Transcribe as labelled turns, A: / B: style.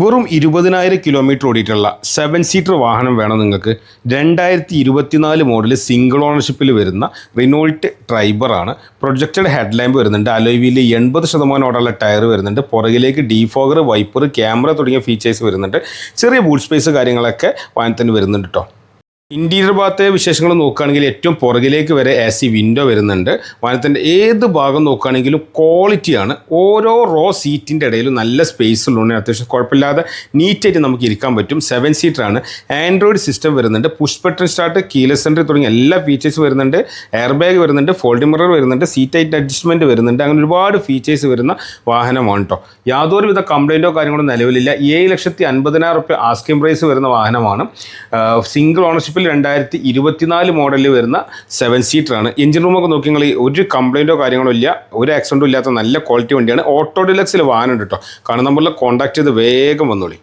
A: വെറും ഇരുപതിനായിരം kilometre ഓടിയിട്ടുള്ള seven seater വാഹനം വേണം നിങ്ങൾക്ക്. രണ്ടായിരത്തി ഇരുപത്തിനാല് മോഡൽ സിംഗിൾ ഓണർഷിപ്പിൽ വരുന്ന റിനോൾട്ട് ട്രൈബറാണ് പ്രൊജക്റ്റഡ് ഹെഡ്ലാമ്പ് വരുന്നുണ്ട്. അലോയിയിൽ എൺപത് ശതമാനം ഓടുള്ള ടയർ വരുന്നുണ്ട്. പുറകിലേക്ക് ഡീഫോഗർ വൈപ്പർ ക്യാമറ തുടങ്ങിയ ഫീച്ചേഴ്സ് വരുന്നുണ്ട്. ചെറിയ ബൂട്ട് സ്പേസ് കാര്യങ്ങളൊക്കെ വാഹനത്തിന് വരുന്നുണ്ട് കേട്ടോ ഇന്റീരിയർ ഭാഗത്തെ വിശേഷങ്ങൾ നോക്കുകയാണെങ്കിൽ ഏറ്റവും പുറകിലേക്ക് വരെ എ സി വിൻഡോ വരുന്നുണ്ട്. വാഹനത്തിന്റെ ഏത് ഭാഗം നോക്കുകയാണെങ്കിലും ക്വാളിറ്റിയാണ് ഓരോ റോ സീറ്റിന്റെ ഇടയിലും നല്ല സ്പേസ് ഉള്ളതുകൊണ്ട് അത്യാവശ്യം കുഴപ്പമില്ലാതെ നീറ്റായിട്ട് നമുക്ക് ഇരിക്കാൻ പറ്റും. സെവൻ സീറ്ററാണ് ആൻഡ്രോയിഡ് സിസ്റ്റം വരുന്നുണ്ട്. Push button start keyless centre തുടങ്ങിയ എല്ലാ ഫീച്ചേഴ്സ് വരുന്നുണ്ട്. എയർ ബാഗ് വരുന്നുണ്ട് ഫോൾഡിംഗ് മിറർ വരുന്നുണ്ട് സീറ്റ് ഹൈറ്റ് അഡ്ജസ്റ്റ്മെന്റ് വരുന്നുണ്ട്. അങ്ങനെ ഒരുപാട് ഫീച്ചേഴ്സ് വരുന്ന വാഹനമാണ് കേട്ടോ യാതൊരുവിധ കംപ്ലൈന്റോ കാര്യങ്ങളോ നിലവിലില്ല. ഏഴ് ലക്ഷത്തി അൻപതിനായിരം റുപ്യ ആസ്കിംഗ് പ്രൈസ് വരുന്ന വാഹനമാണ്. സിംഗിൾ ഓണർഷിപ്പിൽ രണ്ടായിരത്തി ഇരുപത്തിനാല് മോഡലിൽ വരുന്ന സെവൻ സീറ്ററാണ് എഞ്ചിൻ റൂമൊക്കെ നോക്കി നിങ്ങൾ ഒരു കംപ്ലൈന്റോ കാര്യങ്ങളോ ഇല്ല. ഒരു ആക്സിഡന്റും ഇല്ലാത്ത നല്ല ക്വാളിറ്റി വണ്ടിയാണ്. ഓട്ടോ ഡിലക്സിൽ വാഹനം ഉണ്ട് കേട്ടോ കാരണം നമ്മളെ കോൺടാക്ട് ചെയ്ത് വേഗം വന്നോളി.